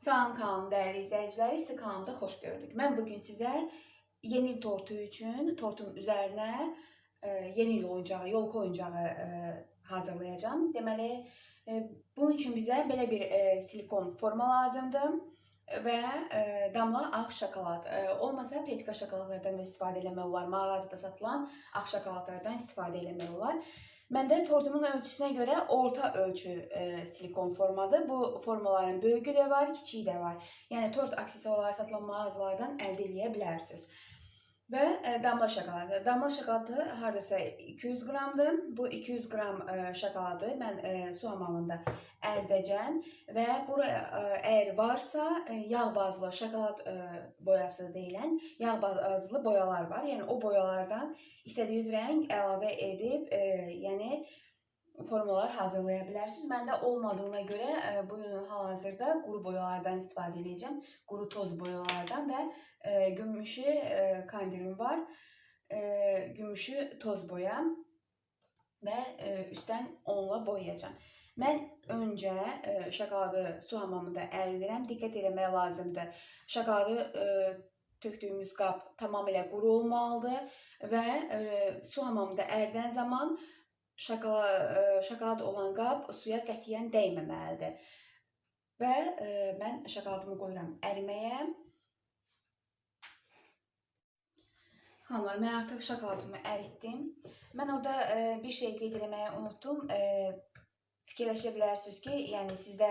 Salam kanalım değerli izleyiciler. Sizi kanalımda hoş gördük. Ben bugün size yeni il tortu için tortun üzerine e, yeni il oyuncağı, yolka oyuncağı e, hazırlayacağım. Deməli, e, bunun için bize belə bir e, silikon forma lazımdır ve e, damla ağ şokolad. Olmasa petka şokoladlardan da istifadə eləmək olar. Mağazada satılan ağ şokoladlardan istifadə eləmək olar. Məndə tortumun ölçüsünə görə orta ölçü e, silikon formadır. Bu formaların böyüyü də var, kiçiyi də var. Yəni tort aksesuarları satılan mağazalardan əldə bilərsiniz. Və e, damla şokoladı. Damla şokoladı hardasa 200 qramdır. Bu 200 qram e, şokoladı mən e, su hamamında əldəcəm və buraya e, varsa e, yağ bazlı şokolad e, boyası deyilən yağ bazlı boyalar var. Yəni o boyalardan istədiyiniz rəng əlavə edib, e, yəni formalar hazırlaya bilərsiniz. Məndə olmadığına görə e, bu gün hal-hazırda quru boyalardan istifadə edəcəm. Quru toz boyalardan və e, gümüşü e, kandilim var. E, gümüşü toz boya və e, üstdən onunla boyayacağam. Mən öncə e, şokoladı su hamamında əridirəm. Diqqət etmək lazımdır. Şokoladı e, tökdüyümüz qab tamamilə quru olmalıdır və e, su hamamında əridən zaman şokolad, e, şokolad olan qab suya qətiyyən dəyməməlidir. Və e, mən şokoladımı qoyuram əriməyə. Xanlar, mən artıq şokoladımı əritdim. Mən orada e, bir şey qeyd etməyi unutdum. Fikirləşə bilərsiniz ki, yəni sizdə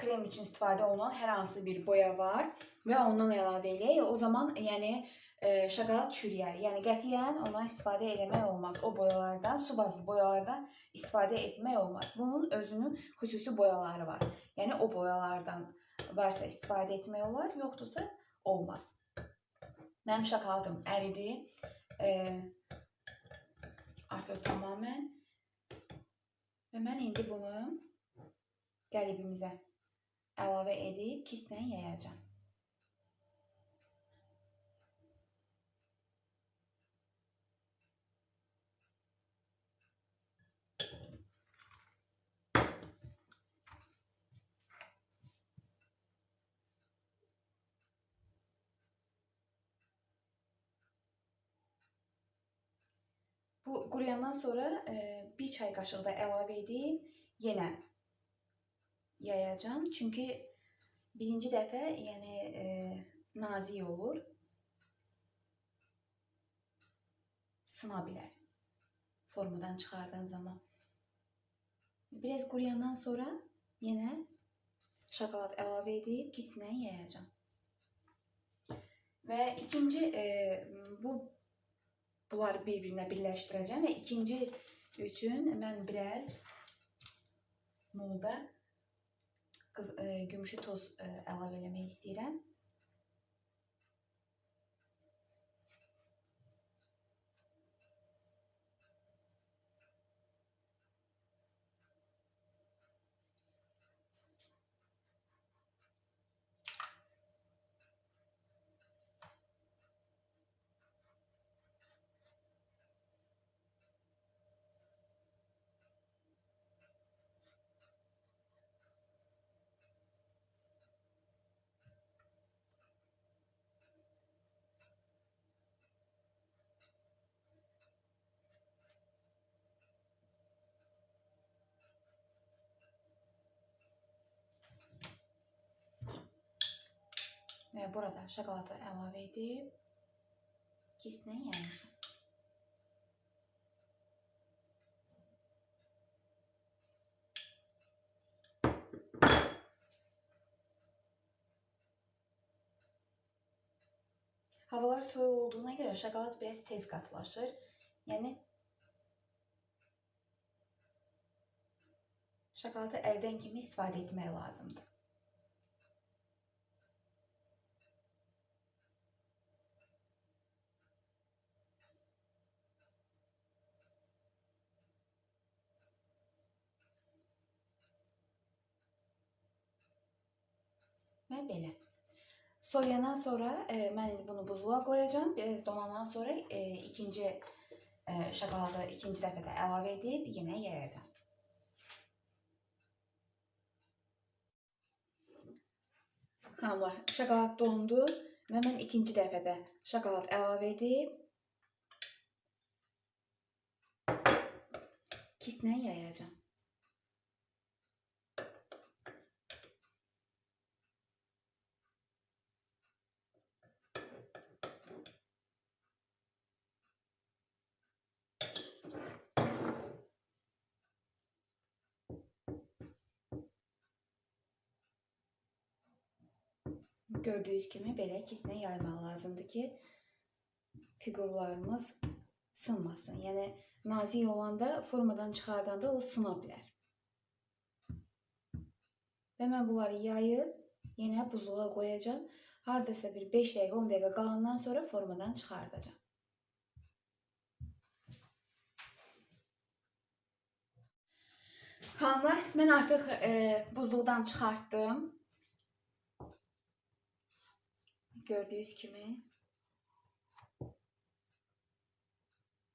krem üçün istifadə olunan hər hansı bir boya var və ondan əlavə eləyək. O zaman yəni e, şokolad çürüyər. Yəni qətiyyən ondan istifadə eləmək olmaz. O boyalardan, su bazlı boyalardan istifadə etmək olmaz. Bunun özünün xüsusi boyaları var. Yəni o boyalardan varsa istifadə etmək olar, yoxdursa olmaz. Mənim şokoladım əridi. E, artıq tamamən. Və mən indi bunu qəlibimizə əlavə edib kislə yayacağam. Bu quruyandan sonra e, bir çay qaşığı da əlavə edib yenə yayacağım. Çünki birinci dəfə yəni e, nazik olur. Sına bilər formadan çıxardan zaman. Biraz quruyandan sonra yenə şokolad əlavə edib kislə yayacağım. Və ikinci e, bu bunları bir-birinə birləşdirəcəm və ikinci üçün mən biraz molda qız, e, gümüşü toz e, əlavə eləmək istəyirəm. Və burada şokoladı əlavə edib kislə yayacağım. Havalar soğuk olduğuna göre şokolad biraz tez katılaşır. Yani şokoladı evden kimi istifadə etmək lazımdır. Və belə. Soyayandan sonra e, mən bunu buzluğa qoyacağam. Biraz donandan sonra e, ikinci e, şokoladı ikinci dəfə də əlavə edib yenə yayacağam. Xanımlar, şokolad dondu və mən ikinci dəfə də şokolad əlavə edib kislə yayacağam. Gördüyünüz kimi belə kislə yaymaq lazımdır ki, fiqurlarımız sınmasın. Yəni nazik olanda formadan çıxardanda o sına bilər. Və mən bunları yayıb yenə buzluğa qoyacağam. Hardasa bir 5 dəqiqə, 10 dəqiqə qalandan sonra formadan çıxardacağam. Xanımlar, mən artıq e, buzluqdan çıxartdım. Gördüyünüz kimi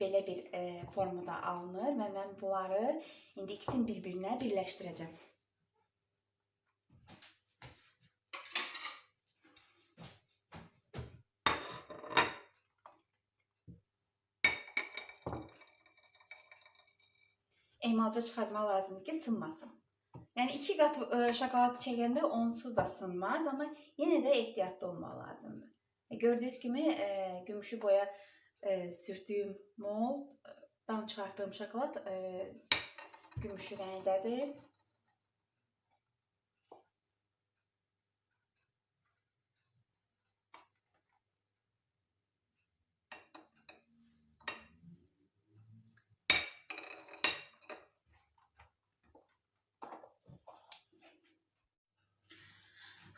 belə bir e, formada alınır və mən bunları indi ikisini bir-birinə. Emalca çıxartmaq lazımdır ki, sınmasın. Yəni iki qat e, şokolad çəkəndə onsuz da sınmaz, amma yenə də ehtiyatlı olmaq lazımdır. E, gördüyünüz kimi e, gümüşü boya e, sürtdüyüm molddan çıxartdığım şokolad e, gümüşü rəngdədir.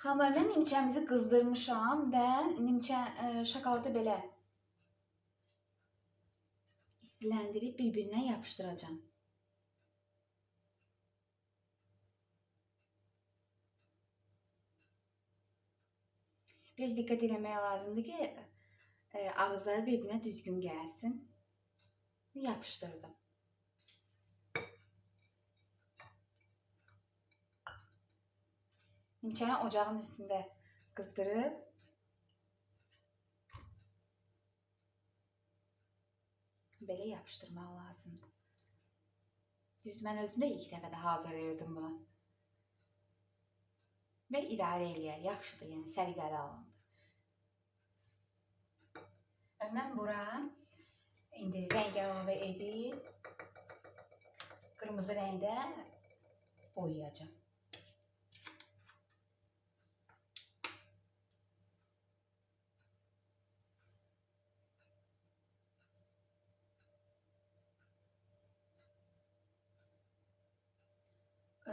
Xanımlar, mən nimçəmizi qızdırmışam və nimçə e, şokoladı belə istiləndirib bir-birinə yapışdıracağam. Biraz diqqət eləmək lazımdır ki, e, ağızları bir-birinə düzgün gəlsin. Yapışdırdım. Nimçəni ocağın üstündə qızdırıb belə yapışdırmaq lazımdır. Düz mən özüm də ilk dəfə də hazırlayırdım bunu. Və idarə eləyər, yaxşıdır, yəni səliqəli alındı. Mən bura indi rəng əlavə edib qırmızı rəngdə boyayacağam.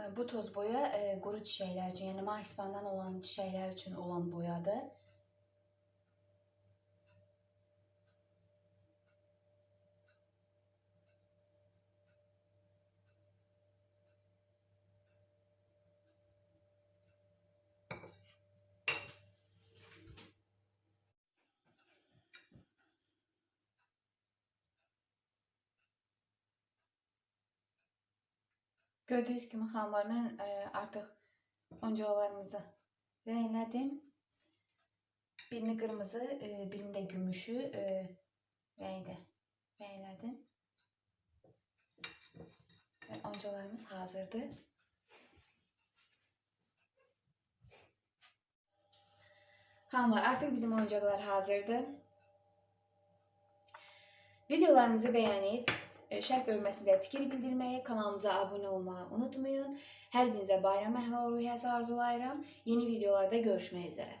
E, Bu toz boya quru çiçəklər üçün, yəni mahisipandan olan çiçəklər üçün olan boyadır. Gördüyünüz kimi xanımlar, mən e, artıq oncalarımızı rənglədim. Birini qırmızı, e, birini də gümüşü e, rəngdə rənglədim. Və oncalarımız hazırdır. Xanımlar, artıq bizim oyuncaqlar hazırdır. Videolarımızı bəyənib, e, şərh bölməsində fikir bildirməyi, kanalımıza abunə olmağı unutmayın. Hər birinizə bayram əhval-ruhiyyəsi arzulayıram. Yeni videolarda görüşmək üzrə.